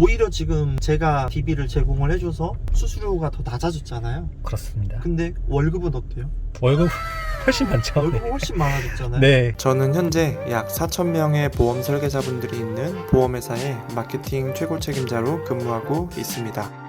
오히려 지금 제가 DB를 제공을 해줘서 수수료가 더 낮아졌잖아요. 그렇습니다. 근데 월급은 어때요? 월급 훨씬 많죠. 월급 은 훨씬 많아졌잖아요. 네. 저는 현재 약 4,000명의 보험 설계사분들이 있는 보험회사의 마케팅 최고 책임자로 근무하고 있습니다.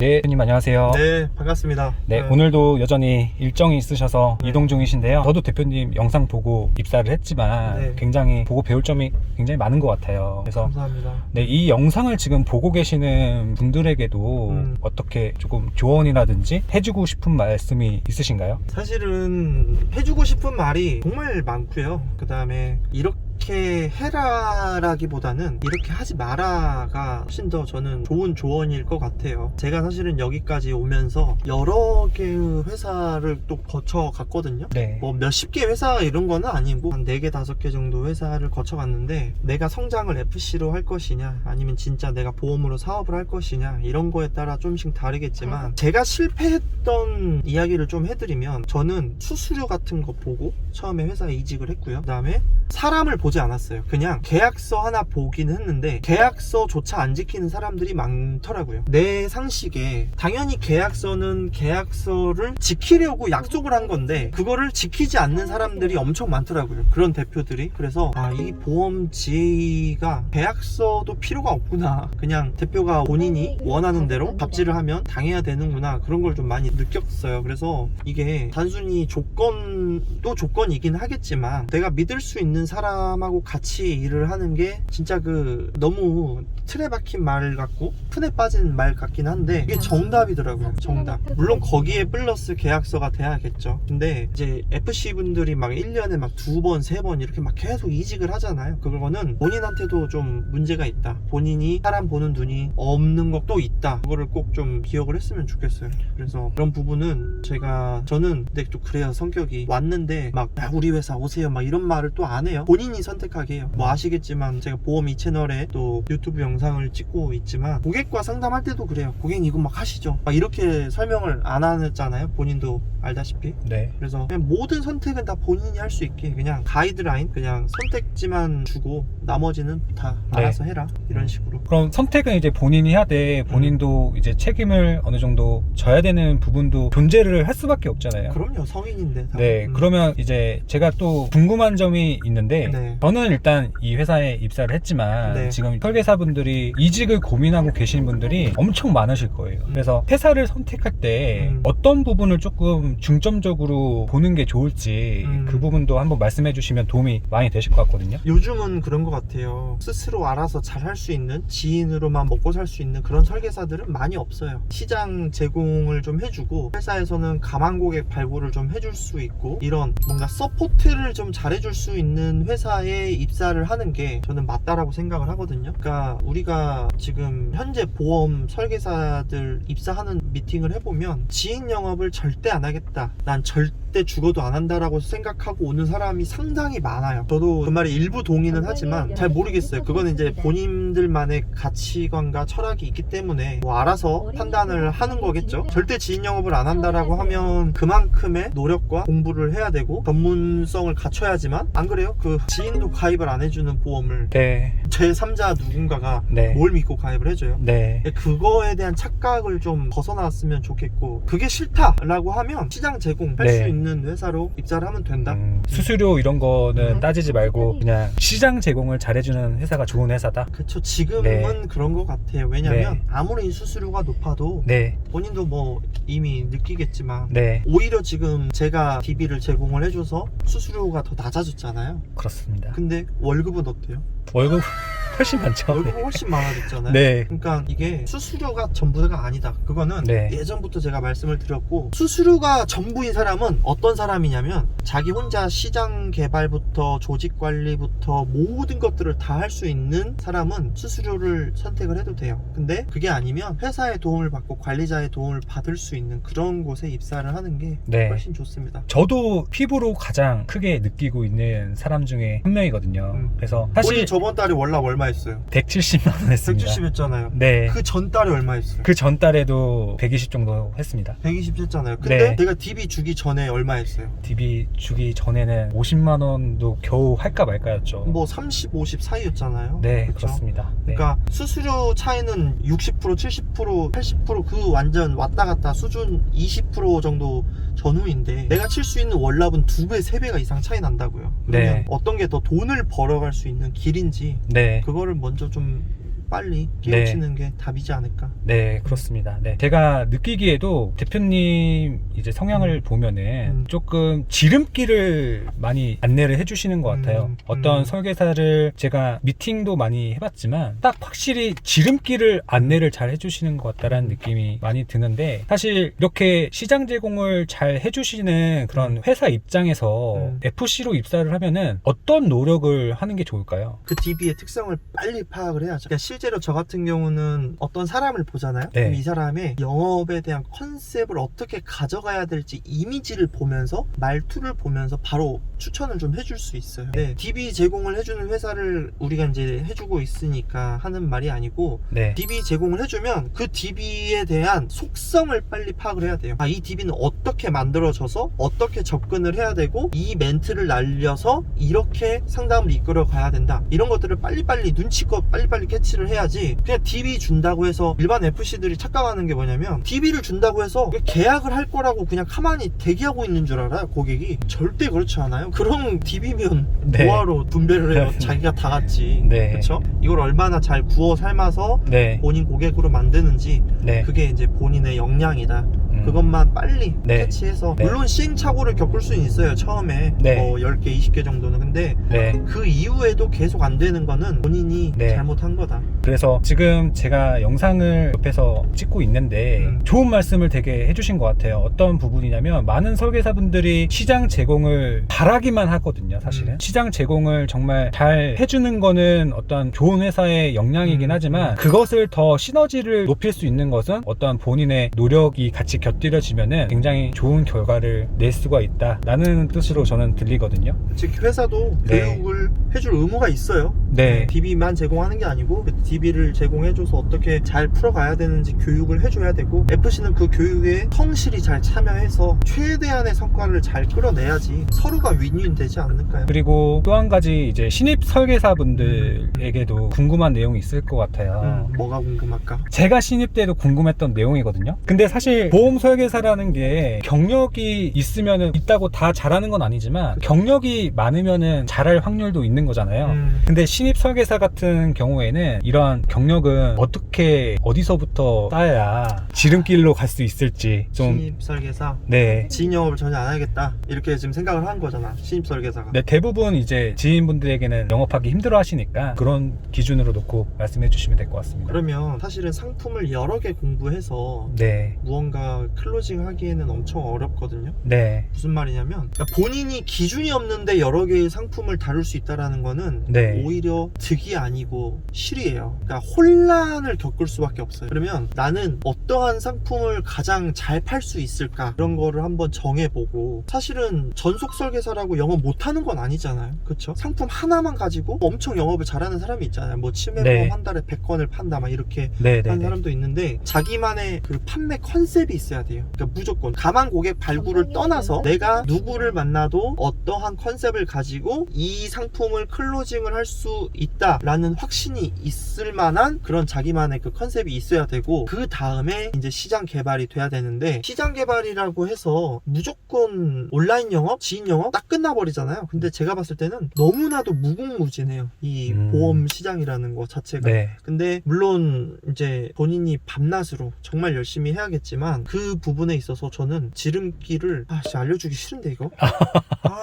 네, 대표님 안녕하세요. 네, 반갑습니다. 네, 오늘도 여전히 일정이 있으셔서 네. 이동 중이신데요. 저도 대표님 영상 보고 입사를 했지만 네. 굉장히 보고 배울 점이 굉장히 많은 것 같아요. 그래서 감사합니다. 네, 이 영상을 지금 보고 계시는 분들에게도 음. 어떻게 조금 조언이라든지 해주고 싶은 말씀이 있으신가요? 사실은 해주고 싶은 말이 정말 많고요. 그 다음에 이렇게 해라라기보다는 이렇게 하지 마라가 훨씬 더 저는 좋은 조언일 것 같아요. 제가 사실은 여기까지 오면서 여러 개의 회사를 또 거쳐 갔거든요. 네. 뭐 몇십 개 회사 이런 거는 아니고 한네개 다섯 개 정도 회사를 거쳐 갔는데 내가 성장을 FC로 할 것이냐 아니면 진짜 내가 보험으로 사업을 할 것이냐 이런 거에 따라 좀씩 다르겠지만 제가 실패했던 이야기를 좀 해드리면 저는 수수료 같은 거 보고 처음에 회사에 이직을 했고요 그 다음에 사람을 보지 않았어요. 그냥 계약서 하나 보긴 했는데 계약서조차 안 지키는 사람들이 많더라고요. 내 상식에 당연히 계약서는 계약서를 지키려고 약속을 한 건데 그거를 지키지 않는 사람들이 엄청 많더라고요. 그런 대표들이. 그래서 아 이 보험 GA가 계약서도 필요가 없구나. 그냥 대표가 본인이 원하는 대로 갑질을 하면 당해야 되는구나. 그런 걸 좀 많이 느꼈어요. 그래서 이게 단순히 조건도 조건이긴 하겠지만 내가 믿을 수 있는 사람하고 같이 일을 하는 게 진짜 그 너무 틀에 박힌 말 같고 푼에 빠진 말 같긴 한데 이게 정답이더라고요 정답. 물론 거기에 플러스 계약서가 돼야겠죠. 근데 이제 FC 분들이 막 1년에 막 두 번 세 번 이렇게 막 계속 이직을 하잖아요. 그거는 본인한테도 좀 문제가 있다. 본인이 사람 보는 눈이 없는 것도 있다. 그거를 꼭 좀 기억을 했으면 좋겠어요. 그래서 그런 부분은 제가 저는 근데 또 그래요 성격이 왔는데 막 야, 우리 회사 오세요. 막 이런 말을 또 안 해요. 본인이 선 택하게 해요 뭐 아시겠지만 제가 보험 이 채널에 또 유튜브 영상을 찍고 있지만 고객과 상담할 때도 그래요 고객님 이거 막 하시죠 막 이렇게 설명을 안 하잖아요 본인도 알다시피 네. 그래서 그냥 모든 선택은 다 본인이 할 수 있게 그냥 가이드라인 그냥 선택지만 주고 나머지는 다 네. 알아서 해라 이런 식으로 그럼 선택은 이제 본인이 해야 돼. 본인도 이제 책임을 어느 정도 져야 되는 부분도 존재를 할 수밖에 없잖아요. 그럼요 성인인데 다. 네, 음. 그러면 이제 제가 또 궁금한 점이 있는데 네. 저는 일단 이 회사에 입사를 했지만 네. 지금 설계사분들이 이직을 고민하고 계신 분들이 엄청 많으실 거예요. 그래서 회사를 선택할 때 음. 어떤 부분을 조금 중점적으로 보는 게 좋을지 음. 그 부분도 한번 말씀해 주시면 도움이 많이 되실 것 같거든요. 요즘은 그런 것 같아요. 스스로 알아서 잘 할 수 있는 지인으로만 먹고 살 수 있는 그런 설계사들은 많이 없어요. 시장 제공을 좀 해주고 회사에서는 가망 고객 발굴을 좀 해줄 수 있고 이런 뭔가 서포트를 좀 잘해줄 수 있는 회사에 입사를 하는 게 저는 맞다라고 생각을 하거든요. 그러니까 우리가 지금 현재 보험 설계사들 입사하는 미팅을 해보면 지인 영업을 절대 안 하겠다. 난 절대 죽어도 안 한다라고 생각하고 오는 사람이 상당히 많아요. 저도 그 말에 일부 동의는 하지만 잘 모르겠어요. 그거는 이제 본인들만의 가치관과 철학이 있기 때문에 뭐 알아서 판단을 하는 거겠죠. 절대 지인 영업을 안 한다라고 하면 그만큼의 노력과 공부를 해야 되고 전문성을 갖춰야지만 안 그래요? 그 지인 도 가입을 안 해주는 보험을 네, 제 3자 누군가가 네, 뭘 믿고 가입을 해줘요? 네, 그거에 대한 착각을 좀 벗어났으면 좋겠고 그게 싫다라고 하면 시장 제공할 네. 수 있는 회사로 입사를 하면 된다. 음, 수수료 이런 거는 음. 따지지 말고 그냥 시장 제공을 잘해주는 회사가 좋은 회사다. 그쵸 지금은 네. 그런 것 같아요. 왜냐면 네. 아무리 수수료가 높아도 네, 본인도 뭐 이미 느끼겠지만 네, 오히려 지금 제가 DB를 제공을 해줘서 수수료가 더 낮아졌잖아요. 그렇습니다. 근데 월급은 어때요? 월급 훨씬 많죠. 월급은 훨씬 많아졌잖아요. 네, 그러니까 이게 수수료가 전부가 아니다. 그거는 네. 예전부터 제가 말씀을 드렸고 수수료가 전부인 사람은 어떤 사람이냐면 자기 혼자 시장 개발부터 조직 관리부터 모든 것들을 다 할 수 있는 사람은 수수료를 선택을 해도 돼요. 근데 그게 아니면 회사의 도움을 받고 관리자의 도움을 받을 수 있는 그런 곳에 입사를 하는 게 네. 훨씬 좋습니다. 저도 피부로 가장 크게 느끼고 있는 사람 중에 한 명이거든요. 음. 그래서 사실 저번 달에 월락 얼마였어요? 했어요? 170만 원 했습니다. 170 했잖아요. 네. 그 전 달에 얼마 했어요? 그 전 달에도 120 정도 했습니다. 120 했잖아요. 근데 네. 내가 DB 주기 전에 얼마 했어요? DB 주기 전에는 50만 원도 겨우 할까 말까였죠. 뭐 30, 50 사이였잖아요. 네, 그쵸? 그렇습니다. 네. 그러니까 수수료 차이는 60%, 70%, 80%그 완전 왔다 갔다 수준 20% 정도 전후인데 내가 칠 수 있는 월납은 두 배, 세 배가 이상 차이 난다고요. 네. 어떤 게 더 돈을 벌어갈 수 있는 길인지 네. 그거 를 먼저 좀 빨리 네. 깨우치는 게 답이지 않을까. 네, 그렇습니다. 네. 제가 느끼기에도 대표님 이제 성향을 보면은 음. 조금 지름길을 많이 안내를 해주시는 것 같아요. 음, 어떤 음. 설계사를 제가 미팅도 많이 해봤지만 딱 확실히 지름길을 안내를 잘 해주시는 것 같다라는 느낌이 많이 드는데 사실 이렇게 시장 제공을 잘 해주시는 그런 회사 입장에서 음. FC로 입사를 하면은 어떤 노력을 하는 게 좋을까요? 그 DB의 특성을 빨리 파악을 해야죠. 그러니까 실 제로 저 같은 경우는 어떤 사람을 보잖아요. 네. 그럼 이 사람의 영업에 대한 컨셉을 어떻게 가져가야 될지 이미지를 보면서 말투를 보면서 바로 추천을 좀 해줄 수 있어요. 네. DB 제공을 해주는 회사를 우리가 이제 해주고 있으니까 하는 말이 아니고 네. DB 제공을 해주면 그 DB에 대한 속성을 빨리 파악을 해야 돼요. 아, 이 DB는 어떻게 만들어져서 어떻게 접근을 해야 되고 이 멘트를 날려서 이렇게 상담을 이끌어 가야 된다. 이런 것들을 빨리빨리 눈치껏 빨리빨리 캐치를 해야지 그냥 DB 준다고 해서 일반 FC들이 착각하는 게 뭐냐면 DB를 준다고 해서 계약을 할 거라고 그냥 가만히 대기하고 있는 줄 알아요, 고객이. 절대 그렇지 않아요. 그런 DB면 네. 뭐하러 분배를 해요. 자기가 다 같지. 네. 그렇죠? 이걸 얼마나 잘 구워 삶아서 네. 본인 고객으로 만드는지 네. 그게 이제 본인의 역량이다. 음. 그것만 빨리 네. 캐치해서 네. 물론 시행착오를 겪을 수는 있어요. 처음에 네. 뭐 10개, 20개 정도는. 근데 네. 그 이후에도 계속 안 되는 거는 본인이 네. 잘못한 거다. 그래서 지금 제가 영상을 옆에서 찍고 있는데 음. 좋은 말씀을 되게 해주신 것 같아요. 어떤 부분이냐면 많은 설계사분들이 시장 제공을 바라기만 하거든요. 사실은 음. 시장 제공을 정말 잘 해주는 거는 어떤 좋은 회사의 역량이긴 음. 하지만 그것을 더 시너지를 높일 수 있는 것은 어떤 본인의 노력이 같이 곁들여지면은 굉장히 좋은 결과를 낼 수가 있다라는 뜻으로 저는 들리거든요. 즉 회사도 네. 교육을 해줄 의무가 있어요. 네. DB만 제공하는 게 아니고 그 DB를 제공해줘서 어떻게 잘 풀어가야 되는지 교육을 해줘야 되고 FC는 그 교육에 성실히 잘 참여해서 최대한의 성과를 잘 끌어내야지 서로가 윈윈 되지 않을까요? 그리고 또 한 가지 이제 신입 설계사분들에게도 궁금한 내용이 있을 것 같아요. 음, 뭐가 궁금할까? 제가 신입 때도 궁금했던 내용이거든요. 근데 사실 보험 설계사라는 게 경력이 있으면은 있다고 다 잘하는 건 아니지만 경력이 많으면은 잘할 확률도 있는 거잖아요. 음, 근데 신입 설계사 같은 경우에는 이러한 경력은 어떻게 어디서부터 쌓아야 지름길로 갈 수 있을지 좀 신입 설계사 네. 지인 영업을 전혀 안 하겠다 이렇게 지금 생각을 한 거잖아 신입 설계사가 네, 대부분 이제 지인분들에게는 영업하기 힘들어 하시니까 그런 기준으로 놓고 말씀해 주시면 될 것 같습니다. 그러면 사실은 상품을 여러 개 공부해서 네, 무언가 클로징 하기에는 엄청 어렵거든요 네, 무슨 말이냐면 그러니까 본인이 기준이 없는데 여러 개의 상품을 다룰 수 있다라는 거는 네. 오히려 득이 아니고 실이에요. 그러니까 혼란을 겪을 수밖에 없어요. 그러면 나는 어떠한 상품을 가장 잘 팔 수 있을까 이런 거를 한번 정해보고 사실은 전속 설계사라고 영업 못하는 건 아니잖아요. 그렇죠? 상품 하나만 가지고 엄청 영업을 잘하는 사람이 있잖아요. 뭐 치매보험 네. 한 달에 100건을 판다 막 이렇게 네, 네, 하는 네. 사람도 있는데 자기만의 그 판매 컨셉이 있어야 돼요. 그러니까 무조건 가만 고객 발굴을 떠나서 내가 누구를 만나도 어떠한 컨셉을 가지고 이 상품을 클로징을 할수 있다라는 확신이 있을 만한 그런 자기만의 그 컨셉이 있어야 되고 그 다음에 이제 시장 개발이 돼야 되는데 시장 개발이라고 해서 무조건 온라인 영업, 지인 영업 딱 끝나버리잖아요. 근데 제가 봤을 때는 너무나도 무궁무진해요. 이 음. 보험 시장이라는 거 자체가. 네, 근데 물론 이제 본인이 밤낮으로 정말 열심히 해야겠지만 그 부분에 있어서 저는 지름길을 아 진짜 알려주기 싫은데 이거 아,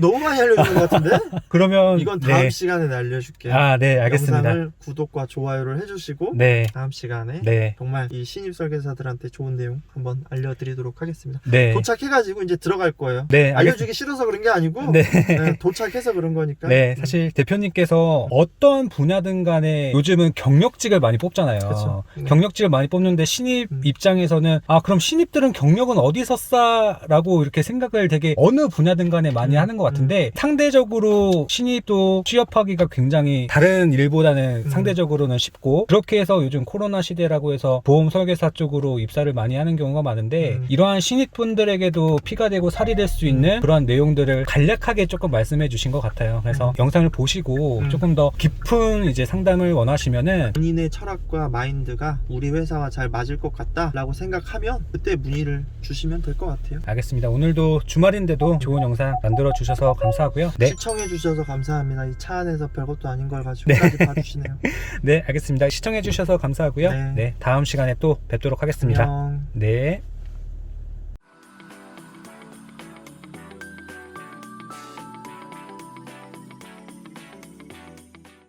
너무 많이 알려주는 것 같은데 그러면 이건 다음 네. 시간 에 알려줄게요 아, 네, 알겠습니다. 영상을 구독과 좋아요를 해주시고 네, 다음 시간에 네, 정말 이 신입 설계사들한테 좋은 내용 한번 알려드리도록 하겠습니다 네, 도착해가지고 이제 들어갈 거예요 네. 알려주기 싫어서 그런 게 아니고 네. 네, 도착해서 그런 거니까 네, 사실 대표님께서 어떤 분야든 간에 요즘은 경력직을 많이 뽑잖아요. 그쵸. 네. 경력직을 많이 뽑는데 신입 음. 입장에서는 아 그럼 신입들은 경력은 어디서 쌓라고 이렇게 생각을 되게 어느 분야든 간에 많이 음, 하는 것 같은데 상대적으로 신입도 취업하기 하기가 굉장히 다른 일보다는 음. 상대적으로는 쉽고 그렇게 해서 요즘 코로나 시대라고 해서 보험 설계사 쪽으로 입사를 많이 하는 경우가 많은데 음. 이러한 신입분들에게도 피가 되고 살이 될 수 있는 그러한 내용들을 간략하게 조금 말씀해 주신 것 같아요. 그래서 영상을 보시고 음. 조금 더 깊은 이제 상담을 원하시면은 본인의 철학과 마인드가 우리 회사와 잘 맞을 것 같다라고 생각하면 그때 문의를 주시면 될 것 같아요. 알겠습니다. 오늘도 주말인데도 좋은 영상 만들어 주셔서 감사하고요. 네, 시청해 주셔서 감사합니다. 이 차 안에서 별것도 아닌 걸 가지고까지 봐주시네요. 네, 알겠습니다. 시청해 주셔서 감사하고요. 네. 네, 다음 시간에 또 뵙도록 하겠습니다. 안녕. 네.